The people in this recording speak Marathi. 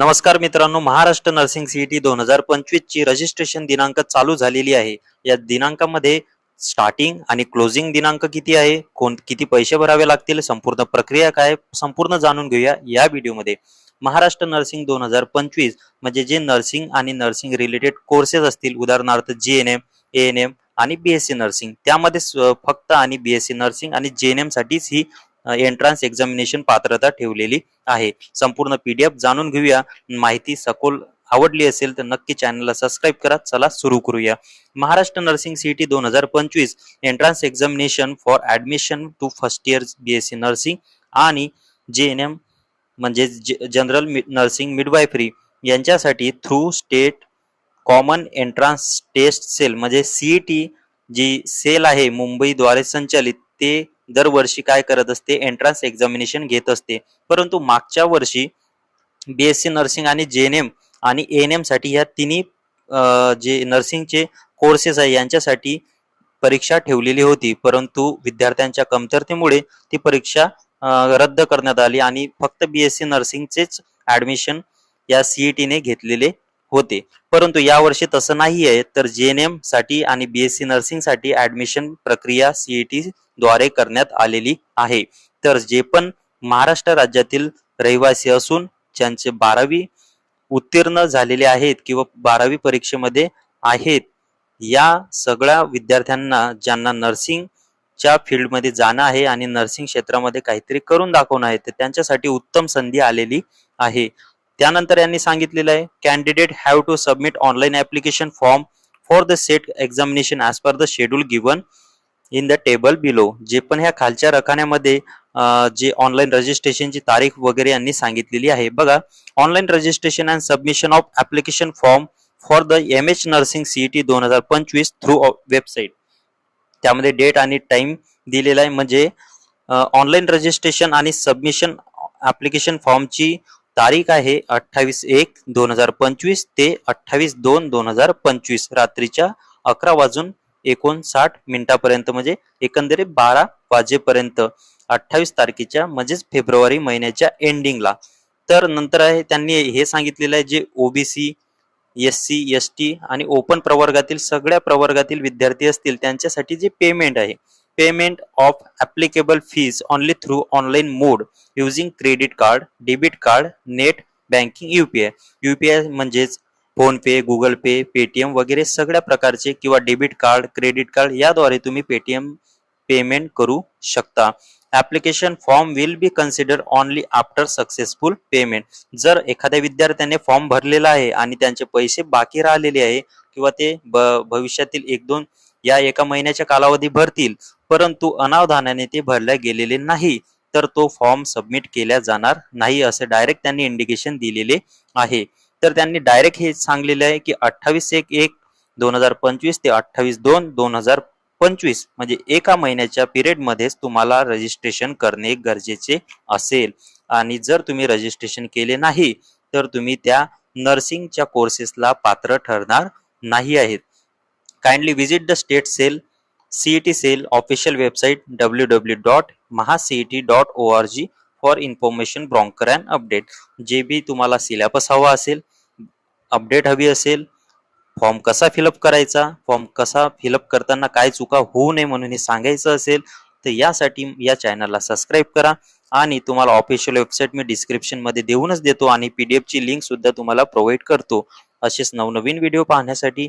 नमस्कार मित्रांनो महाराष्ट्र नर्सिंग सीईटी दोन हजार पंचवीस ची रजिस्ट्रेशन दिनांक चालू झालेली आहे. या दिनांकामध्ये स्टार्टिंग आणि क्लोजिंग दिनांक किती आहे कोण किती पैसे भरावे लागतील संपूर्ण प्रक्रिया काय संपूर्ण जाणून घेऊया या व्हिडिओमध्ये. महाराष्ट्र नर्सिंग दोन हजार पंचवीस म्हणजे जे नर्सिंग आणि नर्सिंग रिलेटेड कोर्सेस असतील उदाहरणार्थ G N M A N M आणि बीएससी नर्सिंग त्यामध्ये फक्त आणि बीएससी नर्सिंग आणि जे एन एम साठीच ही एंट्रान्स एक्झामिनेशन पात्रता ठेवलेली आहे. संपूर्ण पीडीएफ जाणून घेऊया. माहिती सखोल आवडली असेल तर नक्की चॅनलला सबस्क्राईब करा. चला सुरू करूया. महाराष्ट्र नर्सिंग सीईटी दोन हजार पंचवीस. Entrance examination for admission to first year BSc nursing आणि जे एन एम म्हणजे जनरल नर्सिंग मिडवायफरी यांच्यासाठी through state common entrance test cell म्हणजे सीईटी जी सेल आहे मुंबईद्वारे संचालित ते दरवर्षी काय करत असते? एंट्रन्स एक्झामिनेशन घेत असते. परंतु मागच्या वर्षी बीएससी नर्सिंग आणि जे एन एम आणि एन एमसाठी ह्या तिन्ही जे नर्सिंगचे कोर्सेस आहे यांच्यासाठी परीक्षा ठेवलेली होती. परंतु विद्यार्थ्यांच्या कमतरतेमुळे ती परीक्षा रद्द करण्यात आली आणि फक्त बीएससी नर्सिंगचेच ऍडमिशन या सीईटीने घेतलेले होते. परंतु यावर्षी तसं नाही आहे तर जे एन एमसाठी आणि बीएससी नर्सिंगसाठी ऍडमिशन प्रक्रिया सीईटी द्वारे करण्यात आलेली आहे. तर जे पण महाराष्ट्र राज्यातील रहिवासी असून ज्यांचे बारावी उत्तीर्ण झालेले आहेत किंवा बारावी परीक्षेमध्ये आहेत या सगळ्या विद्यार्थ्यांना ज्यांना नर्सिंगच्या फील्डमध्ये जाणं आहे आणि नर्सिंग क्षेत्रामध्ये काहीतरी करून दाखवणं आहे तर त्यांच्यासाठी उत्तम संधी आलेली आहे. त्यानंतर यांनी सांगितलेलं आहे candidate have to submit online application form for the CET examination as per the schedule given in the table below जे पण ह्या खालच्या रखान्यामध्ये जे ऑनलाईन रजिस्ट्रेशनची तारीख वगैरे यांनी सांगितलेली आहे. बघा online registration and submission of application form for the M H nursing CET दोन हजार पंचवीस थ्रू वेबसाईट त्यामध्ये डेट आणि टाइम दिलेला आहे. म्हणजे ऑनलाईन रजिस्ट्रेशन आणि सबमिशन ऍप्लिकेशन फॉर्मची तारीख आहे अठ्ठावीस एक दोन हजार पंचवीस ते अठ्ठावीस दोन दोन हजार पंचवीस. रात्रीच्या अकरा वाजून एकोणसाठ मिनिटापर्यंत म्हणजे एकंदरीत बारा वाजेपर्यंत. अठ्ठावीस तारखेच्या म्हणजेच फेब्रुवारी महिन्याच्या एंडिंगला तर नंतर आहे त्यांनी हे सांगितलेलं आहे जे OBC S C S T आणि ओपन प्रवर्गातील सगळ्या प्रवर्गातील विद्यार्थी असतील त्यांच्यासाठी जे पेमेंट आहे payment of applicable fees only through online mode using credit card debit card net banking UPI UPI म्हणजेच फोन पे गुगल पे पेटीएम वगैरे सगळ्या प्रकारचे किंवा डेबिट कार्ड क्रेडिट कार्ड याद्वारे तुम्ही पेटीएम पेमेंट करू शकता. Application form will be consider only after successful payment जर एखाद्या विद्यार्थ्याने फॉर्म भरलेला आहे आणि त्यांचे पैसे बाकी राहिलेले आहे किंवा ते ब- भविष्यातील एक दोन या एका महिन्याच्या कालावधी भरतील परंतु अनावधानाने ते भरल्या गेलेले नाही तर तो फॉर्म सबमिट केला जाणार नाही असे डायरेक्ट त्यांनी इंडिकेशन दिलेले आहे. तर त्यांनी डायरेक्ट हे सांगलेले आहे की अठ्ठावीस एक एक दोन हजार पंचवीस ते अठ्ठावीस दोन दोन हजार पंचवीस म्हणजे एका महिन्याच्या पिरियड मध्येच तुम्हाला रजिस्ट्रेशन करणे गरजेचे असेल. आणि जर तुम्ही रजिस्ट्रेशन केले नाही तर तुम्ही त्या नर्सिंगच्या कोर्सेसला पात्र ठरणार नाही आहेत. Kindly visit the state cell CET cell official website W W dot dot O R G for information brochure and update जे बी तुम्हाला सिलेबस हवा असेल अपडेट हवी असेल फॉर्म कसा फिलअप करायचा फॉर्म कसा फिलअप करताना काय चुका होऊ नये म्हणून हे सांगायचं असेल तर यासाठी या चॅनलला सबस्क्राईब करा. आणि तुम्हाला ऑफिशियल वेबसाईट मी डिस्क्रिप्शनमध्ये देऊनच देतो आणि पी डी एफची लिंकसुद्धा तुम्हाला प्रोव्हाइड करतो. असेच नवनवीन व्हिडिओ पाहण्यासाठी